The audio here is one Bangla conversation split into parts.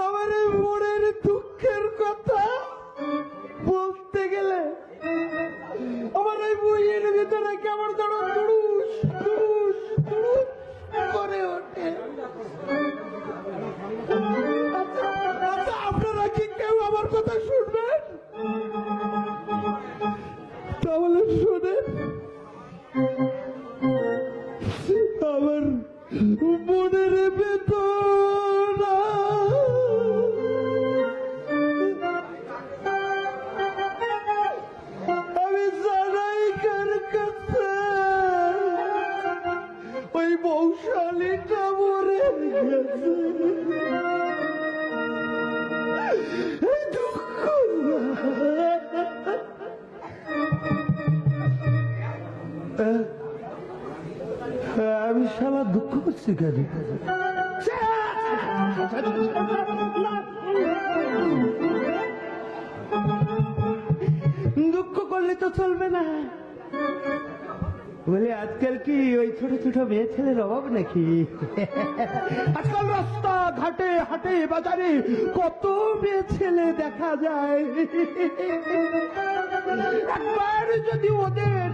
আমার এই মনের দুঃখের কথা বলতে গেলে আমার এই বইয়ের ভিতরে কেমন যেন দুরুস দুরুস করে ওঠে। আচ্ছা, আচ্ছা, আপনারা কি কেউ আমার কথা মনের বেদনা দুঃখ করছি কেন? দুঃখ করলে তো চলবে না। বলে, আজকাল কি ওই ছোট ছোট মেয়ে ছেলের অভাব নাকি? আজকাল রাস্তা ঘাটে, হাটে, বাজারে কত মেয়ে ছেলে দেখা যায়। একবার যদি ওদের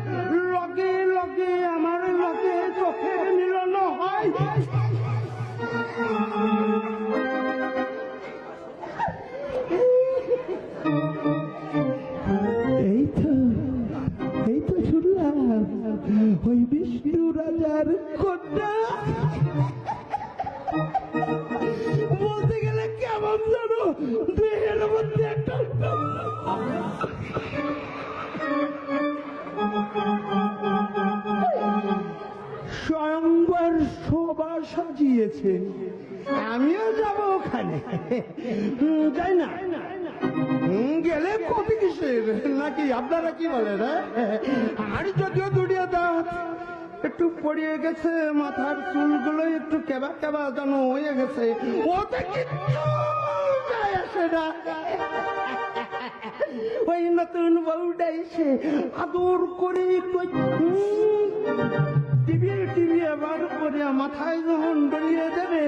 ওই বিষ্ণু রাজার কন্যা। বলতে গেলে কেমন জানো দেহের মধ্যে একটা স্বয়ংবর শোভা সাজিয়েছে। আমিও যাব ওখানে। যাই না। গেলে কপি কিসের? নাকি আপনারা কি বলেন হ্যাঁ? আর যদিও দুটিয়া দাঁত একটু পড়িয়ে গেছে, মাথার চুলগুলো একটু কেবা কেবা যেন হয়ে গেছে, ওতে কিচ্ছু আসে না। ওই নতুন বউটা এসে আদর করে একটু হুম, টিভিয়ে টিভিয়ে বার করে মাথায় যখন ডরিয়ে দেবে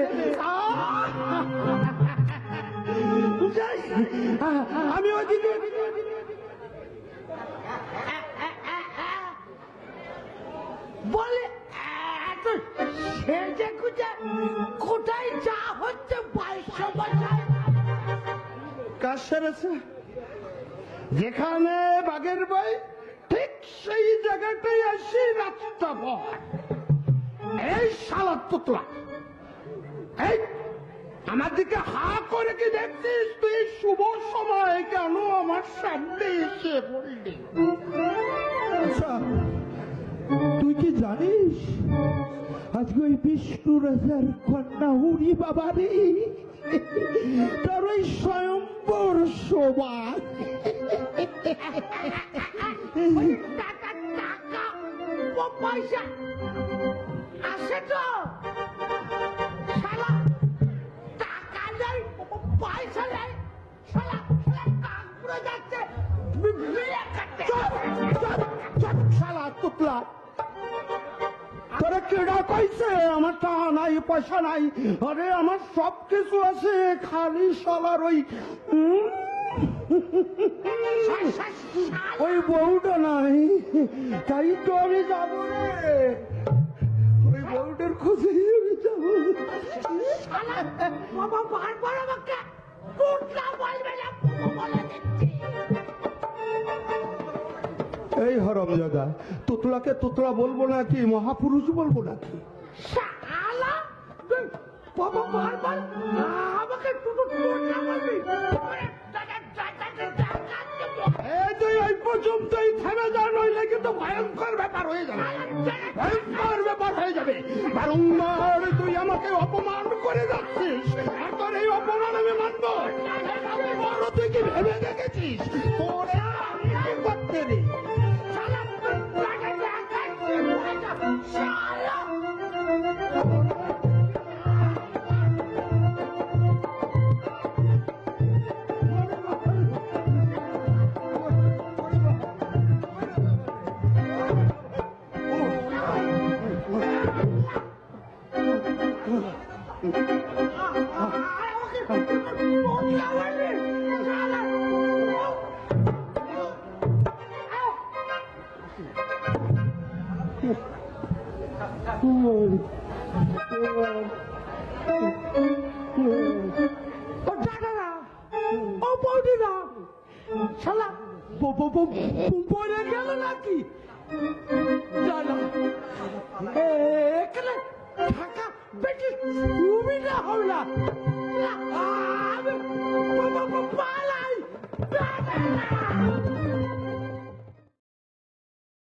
আমি ওদিকে বলে কোথায় যা হচ্ছে বাইশো বছর? কাজ যেখানে বাঘের বই ঠিক সেই জায়গাটাই আসি রাস্তা পর এই সালাদ পুতলা। এই আমার দিকে হা করে কি দেখছিস তুই? শুভ সময় কেন আমার সামনে এসে পড়লি? আচ্ছা তুই কি জানিস? আজকে ওই বিষ্ণু রাজার কন্যা উড়ি বাবারি? তার ওই স্বয়ম্বর শোভা পয়সা আসে শালা টাকা নেই পয়সা নেই শালা শালা কাক যাচ্ছে বি- বিয়ে করতে চুপ, চুপ, চুপ, শালা তুতলা তোরা কেডা কইছে? আমার টাকা নাই পয়সা নাই। আরে আমার সব কিছু আছে খালি শালার ওই ওই বউটা নাই। তাই তো আমি যাব রে। বউটার খোঁজেই আমি যাব। বাবা বারবার আমাকে পুটলা বলবে না বলে দিচ্ছি। এই হরম দাদা তুতলাকে তুতলা বলব নাকি মহাপুরুষ বলব নাকি? শালা বাবা বারবার আমাকে বলবি। এই তুই ওই পর্যন্তই থেমে যা নইলে কিন্তু ভয়ঙ্কর ব্যাপার হয়ে যাবে। ভয়ঙ্কর বারংবার তুই আমাকে অপমান করে যাচ্ছিস। আর তোর এই অপমান আমি মানব। তুই কি ভেবে দেখেছিস? তোরে ও দাদারা ও বৌদিরা শালা ব- ব- ব- পড়ে গেল নাকি? জানা এখানে থাকা সুবিধা হবে না। না, আমি পালাই।